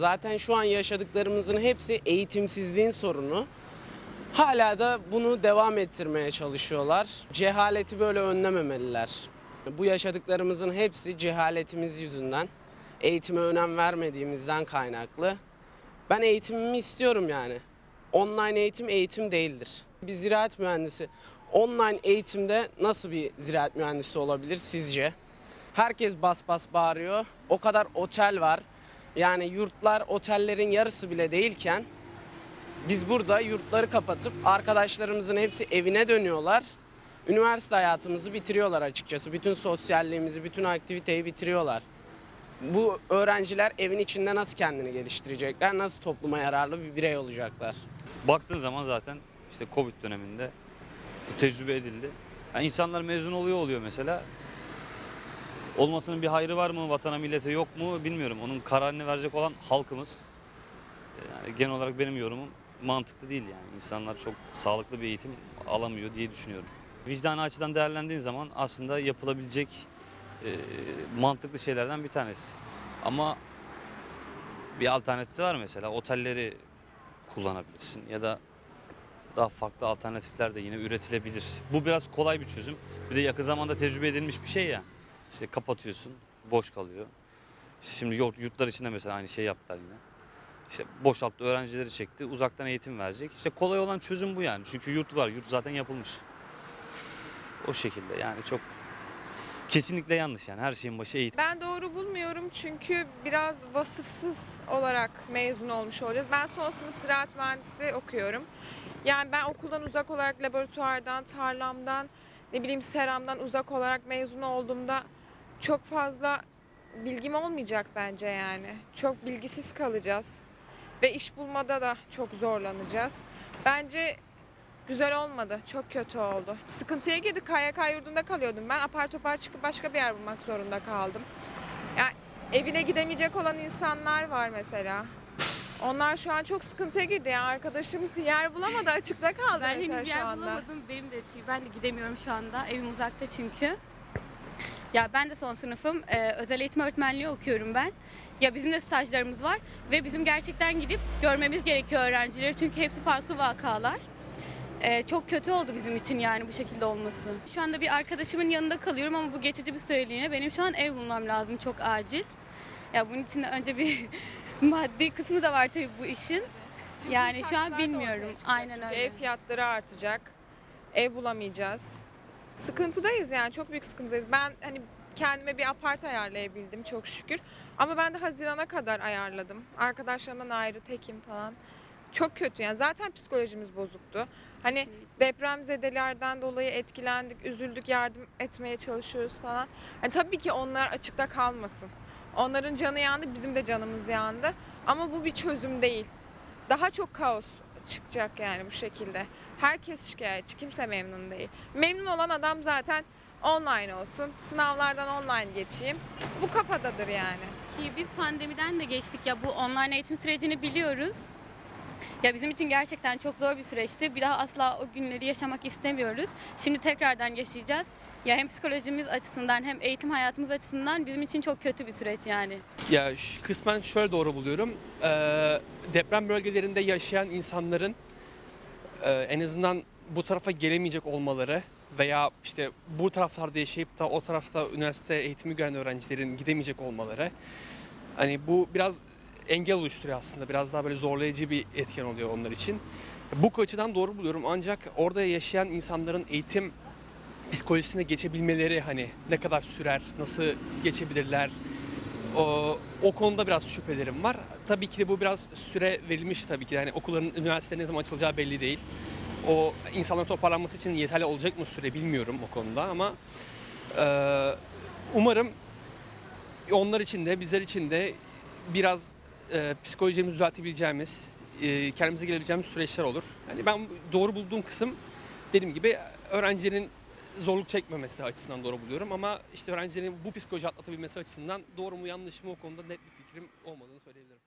Zaten şu an yaşadıklarımızın hepsi eğitimsizliğin sorunu. Hala da bunu devam ettirmeye çalışıyorlar. Cehaleti böyle önlememeliler. Bu yaşadıklarımızın hepsi cehaletimiz yüzünden, eğitime önem vermediğimizden kaynaklı. Ben eğitimimi istiyorum yani. Online eğitim eğitim değildir. Bir ziraat mühendisi online eğitimde nasıl bir ziraat mühendisi olabilir sizce? Herkes bas bas bağırıyor. O kadar otel var. Yani yurtlar otellerin yarısı bile değilken biz burada yurtları kapatıp arkadaşlarımızın hepsi evine dönüyorlar. Üniversite hayatımızı bitiriyorlar açıkçası. Bütün sosyalliğimizi, bütün aktiviteyi bitiriyorlar. Bu öğrenciler evin içinde nasıl kendini geliştirecekler, nasıl topluma yararlı bir birey olacaklar? Baktığın zaman zaten işte Covid döneminde bu tecrübe edildi. Yani insanlar mezun oluyor oluyor mesela. Olmasının bir hayrı var mı, vatana millete yok mu bilmiyorum. Onun kararını verecek olan halkımız. Yani genel olarak benim yorumum mantıklı değil yani. İnsanlar çok sağlıklı bir eğitim alamıyor diye düşünüyorum. Vicdani açıdan değerlendiğin zaman aslında yapılabilecek e, mantıklı şeylerden bir tanesi. Ama bir alternatifi var mesela otelleri kullanabilirsin ya da daha farklı alternatifler de yine üretilebilir. Bu biraz kolay bir çözüm. Bir de yakın zamanda tecrübe edilmiş bir şey ya. İşte kapatıyorsun, boş kalıyor. İşte şimdi yurt, yurtlar içinde mesela aynı şey yaptılar yine. İşte boşalttı, öğrencileri çekti, uzaktan eğitim verecek. İşte kolay olan çözüm bu yani. Çünkü yurt var, yurt zaten yapılmış. O şekilde yani çok kesinlikle yanlış yani. Her şeyin başı eğitim. Ben doğru bulmuyorum çünkü biraz vasıfsız olarak mezun olmuş olacağız. Ben son sınıf ziraat mühendisi okuyorum. Yani ben okuldan uzak olarak laboratuvardan, tarlamdan, ne bileyim seramdan uzak olarak mezun olduğumda çok fazla bilgim olmayacak bence yani. Çok bilgisiz kalacağız. Ve iş bulmada da çok zorlanacağız. Bence güzel olmadı. Çok kötü oldu. Sıkıntıya girdik. KYK yurdunda kalıyordum ben. Apar topar çıkıp başka bir yer bulmak zorunda kaldım. Yani evine gidemeyecek olan insanlar var mesela. Onlar şu an çok sıkıntıya girdi. Yani arkadaşım yer bulamadı. Açıkta kaldı Ben mesela henüz şu yer anda. bulamadım. Benim de ben de gidemiyorum şu anda. Evim uzakta çünkü. Ya ben de son sınıfım. Ee, özel eğitim öğretmenliği okuyorum ben. Ya bizim de stajlarımız var ve bizim gerçekten gidip görmemiz gerekiyor öğrencileri çünkü hepsi farklı vakalar. Ee, çok kötü oldu bizim için yani bu şekilde olması. Şu anda bir arkadaşımın yanında kalıyorum ama bu geçici bir süreliğine. Benim şu an ev bulmam lazım çok acil. Ya bunun için de önce bir maddi kısmı da var tabii bu işin. Çünkü Yani şu an bilmiyorum. Aynen öyle. Ev fiyatları artacak. Ev bulamayacağız. Sıkıntıdayız yani çok büyük sıkıntıdayız. Ben hani kendime bir apart ayarlayabildim çok şükür. Ama ben de Haziran'a kadar ayarladım. Arkadaşlarımdan ayrı tekim falan. Çok kötü yani zaten psikolojimiz bozuktu. Hani depremzedelerden dolayı etkilendik, üzüldük, yardım etmeye çalışıyoruz falan. Yani tabii ki onlar açıkta kalmasın. Onların canı yandı, bizim de canımız yandı. Ama bu bir çözüm değil. Daha çok kaos çıkacak yani bu şekilde. Herkes şikayetçi, kimse memnun değil. Memnun olan adam zaten online olsun, sınavlardan online geçeyim. Bu kafadadır yani. Ki biz pandemiden de geçtik ya bu online eğitim sürecini biliyoruz. Ya bizim için gerçekten çok zor bir süreçti. Bir daha asla o günleri yaşamak istemiyoruz. Şimdi tekrardan yaşayacağız. Ya hem psikolojimiz açısından hem eğitim hayatımız açısından bizim için çok kötü bir süreç yani. Ya kısmen şöyle doğru buluyorum. Ee, deprem bölgelerinde yaşayan insanların e, en azından bu tarafa gelemeyecek olmaları veya işte bu taraflarda yaşayıp da o tarafta üniversite eğitimi gören öğrencilerin gidemeyecek olmaları hani bu biraz engel oluşturuyor aslında. Biraz daha böyle zorlayıcı bir etken oluyor onlar için. Bu açıdan doğru buluyorum ancak orada yaşayan insanların eğitim psikolojisine geçebilmeleri hani ne kadar sürer, nasıl geçebilirler, o, o konuda biraz şüphelerim var. Tabii ki de bu biraz süre verilmiş tabii ki. de. Yani okulların, üniversite ne zaman açılacağı belli değil. O insanların toparlanması için yeterli olacak mı süre bilmiyorum o konuda ama e, umarım onlar için de bizler için de biraz e, psikolojimizi düzeltebileceğimiz, e, kendimize gelebileceğimiz süreçler olur. Yani ben doğru bulduğum kısım dediğim gibi öğrencilerin zorluk çekmemesi açısından doğru buluyorum ama işte öğrencilerin bu psikoloji atlatabilmesi açısından doğru mu yanlış mı o konuda net bir fikrim olmadığını söyleyebilirim.